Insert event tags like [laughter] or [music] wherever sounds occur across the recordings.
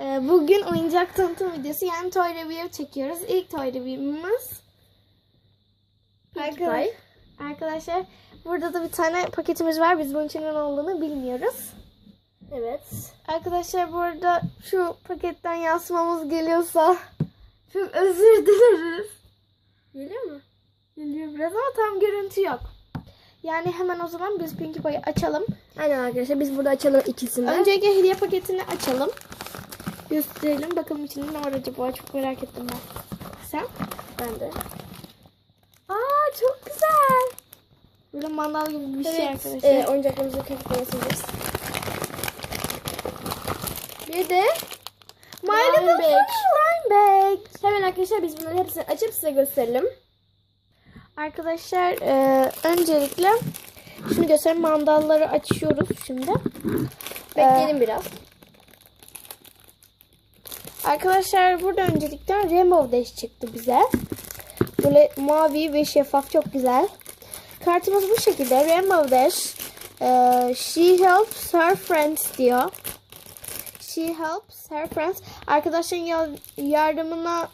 e, bugün oyuncak tanıtım videosu yani Toy Review çekiyoruz. İlk Toy Review'ımız Pinkie Arka- Pie. Arkadaşlar burada da bir tane paketimiz var. Biz bunun içinde ne olduğunu bilmiyoruz. Evet. Arkadaşlar burada şu paketten yansımamız geliyorsa çok özür dileriz. Geliyor mu? Geliyor biraz ama tam görüntü yok. Yani hemen o zaman biz Pinkie Pie'yi açalım. Aynen arkadaşlar biz burada açalım ikisini. Öncelikle hediye paketini açalım. Gösterelim. Bakalım içinde ne var acaba. Çok merak ettim ben. Sen? ben de. Aa çok güzel. Böyle mandal gibi bir şey Evet. arkadaşlar. E, oyuncaklarımızı kapatmasınız. Bir de My Little Line Bag. Line Bag. hemen arkadaşlar biz bunların hepsini açıp size gösterelim. Arkadaşlar e, öncelikle şunu göstereyim. Mandalları açıyoruz şimdi. Bekleyelim biraz. Arkadaşlar burada öncelikle Rainbow Dash çıktı bize. Böyle mavi ve şeffaf çok güzel. Kartımız bu şekilde. Rainbow Dash. e, she helps her friends diyor. She helps her friends. Arkadaşların ya- yardımına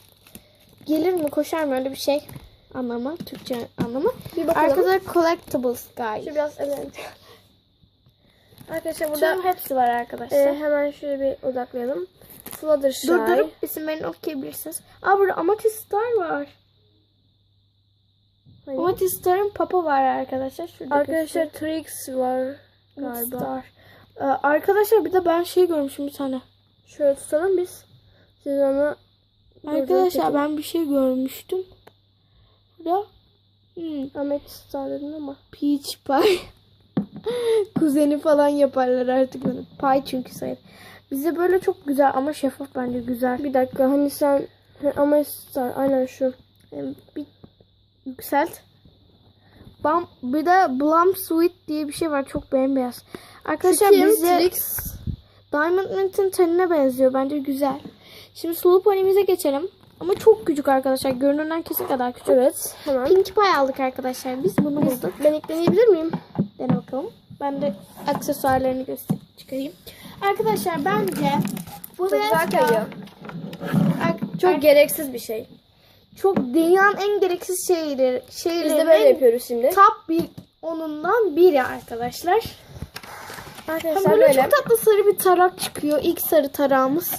gelir mi koşar mı öyle bir şey anlamı. Türkçe anlamı. Bir bakalım. Arkada collectibles guy. Şu biraz evet. Arkadaşlar burada Tüm hepsi var arkadaşlar. e, hemen şöyle bir odaklayalım. Fluttershy. Durdurup isimlerini okuyabilirsiniz. Aa burada Amethyst Star var. Hayır. Amethyst Star'ın papa var arkadaşlar. Şurada Arkadaşlar Trix var göstereyim. galiba. Star. Ee, arkadaşlar bir de ben şey görmüşüm bir tane. Şöyle tutalım biz. Siz onu Arkadaşlar ben bir şey görmüştüm. Burada hmm, Ahmet Star dedin ama. Peach Pie. [laughs] Kuzeni falan yaparlar artık onu. Pie çünkü sayılır. Bize böyle çok güzel ama şeffaf bence güzel. Bir dakika hani sen Ahmet Star aynen şu. Bir yükselt. Bam, bir de Blum Sweet diye bir şey var. Çok bembeyaz. Arkadaşlar kim? Trix. Diamond Mint'in tenine benziyor. Bence güzel. Şimdi sulu pony'mize geçelim. Ama çok küçük arkadaşlar. Görünenden kesin kadar küçük. Evet hemen. Pinkie Pie aldık arkadaşlar. Biz bunu bulduk. Ben ekleyebilir miyim? Dene bakalım. Ben de aksesuarlarını göster çıkarayım. Arkadaşlar bence bu Çok güzel kayıyor. Çok gereksiz bir şey. çok dünyanın en gereksiz şeyleri Biz şeylerin de böyle yapıyoruz şimdi. top bir onundan biri arkadaşlar. Arkadaşlar böyle, böyle. çok tatlı sarı bir tarak çıkıyor. İlk sarı tarağımız.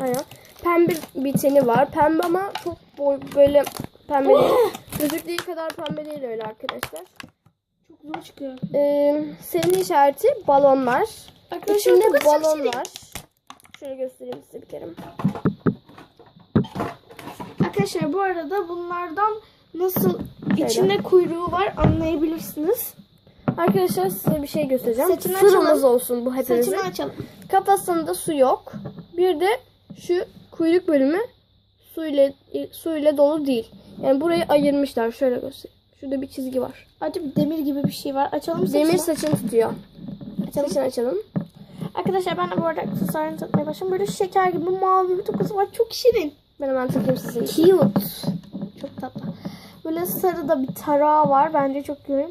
Aynen. Pembe bir teni var. Pembe ama çok boy böyle pembe değil. Gözüktüğü kadar pembe değil öyle arkadaşlar. Çok zor çıkıyor. Ee, senin işareti balonlar. Arkadaşlar İçinde balon var. Şöyle göstereyim size bir kere. Arkadaşlar bu arada bunlardan nasıl Şöyle. içinde kuyruğu var anlayabilirsiniz. Arkadaşlar size bir şey göstereceğim. Saçını Sırrımız açalım. olsun bu hepimizin. Saçını açalım. Kafasında su yok. Bir de şu kuyruk bölümü su ile su ile dolu değil. Yani burayı ayırmışlar. Şöyle göstereyim. Şurada bir çizgi var. Acaba demir gibi bir şey var. Açalım saçını. Demir saçını tutuyor. Açalım. Saçını açalım. Arkadaşlar ben de bu arada aksesuarını takmaya başladım. Böyle şeker gibi mavi bir dokusu var. Çok şirin. Ben hemen takayım için. Cute. Çok tatlı. Böyle sarı da bir tarağı var. Bence çok güzel.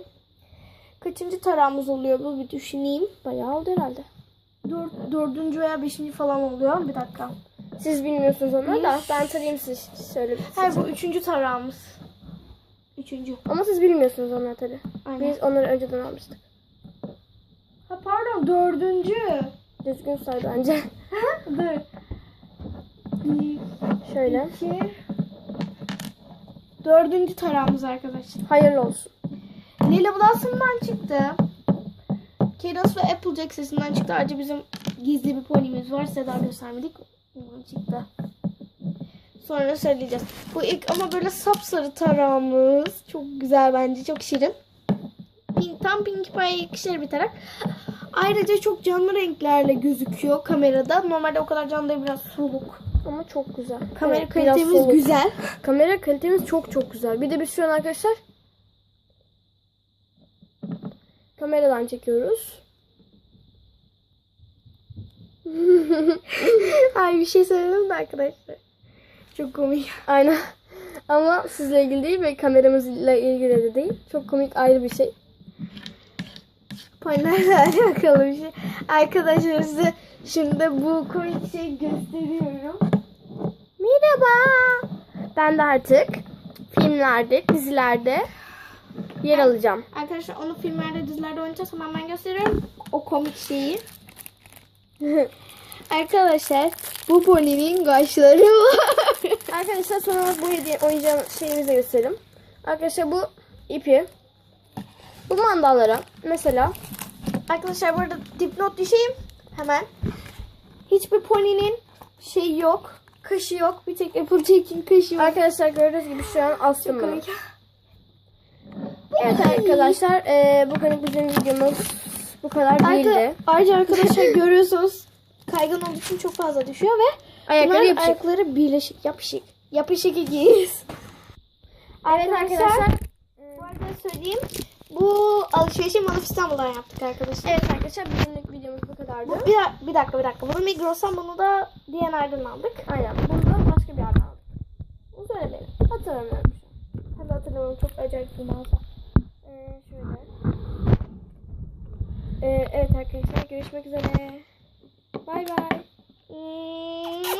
Kaçıncı tarağımız oluyor bu bir düşüneyim. Bayağı oldu herhalde. Dört, dördüncü veya beşinci falan oluyor. Bir dakika. Siz bilmiyorsunuz onları da Bir- ben tarayayım size şöyle bir Hayır bu üçüncü tarağımız. Üçüncü. Ama siz bilmiyorsunuz onları tabii. Aynen. Biz onları önceden almıştık. Pardon dördüncü. Düzgün say bence. [laughs] Dur. Bir, Şöyle. iki. Dördüncü tarağımız arkadaşlar. Hayırlı olsun. Lila Blossom'dan çıktı. Keros ve Applejack sesinden çıktı. Ayrıca bizim gizli bir ponimiz var. Size daha göstermedik. Ondan çıktı. Sonra söyleyeceğiz. Bu ilk ama böyle sapsarı tarağımız. Çok güzel bence. Çok şirin. Pink, tam Pinkie Pie'ye yakışır bir tarak. Ayrıca çok canlı renklerle gözüküyor kamerada. Normalde o kadar canlı değil biraz soluk. Ama çok güzel. Kamera Evet, kalitemiz güzel. Kamera kalitemiz çok çok güzel. Bir de biz şu an arkadaşlar kameradan çekiyoruz. [laughs] Ay bir şey söyledim de arkadaşlar. Çok komik. Aynen. Ama sizle ilgili değil ve kameramızla ilgili de değil. Çok komik ayrı bir şey. Paylarla alakalı bir şey. Arkadaşlar size Şimdi bu komik şeyi gösteriyorum. Merhaba. Ben de artık filmlerde, dizilerde yer alacağım. Arkadaşlar onu filmlerde, dizilerde oynayacağız. Hemen ben gösteriyorum o komik şeyi. [laughs] Arkadaşlar bu poninin kaşları var. Arkadaşlar sonra bu hediye oyuncağın şeyimizi de gösterelim. Arkadaşlar bu ipi bu mandallara mesela Arkadaşlar burada dipnot düşeyim. Hemen. Hiçbir poninin şey yok. Kaşı yok. Bir tek Applejack'in kaşı var. arkadaşlar gördüğünüz gibi şu an astım bunu. Evet arkadaşlar eee bugün bizim videomuz bu kadar değildi. Arka, ayrıca arkadaşlar [laughs] görüyorsunuz kaygan olduğu için çok fazla düşüyor ve Ayakları yapışık. ayakları birleşik yapışık. Yapışık ikiyiz. Evet arkadaşlar. Bu arada söyleyeyim. Alışverişi Malaf İstanbul'dan yaptık arkadaşlar. Evet arkadaşlar bugünlük videomuz bu kadardı. Bu, bir, bir dakika bir dakika. Bunu Migros'tan bunu da DNR'den aldık. Aynen. Bunu da başka bir yerden aldık. Bunu söylemeyelim. Hatırlamıyorum şu an. Hadi hatırlamıyorum. Çok acayip bir mağaza. Ee, şöyle. Ee, evet arkadaşlar görüşmek üzere. Bay bay. Ee,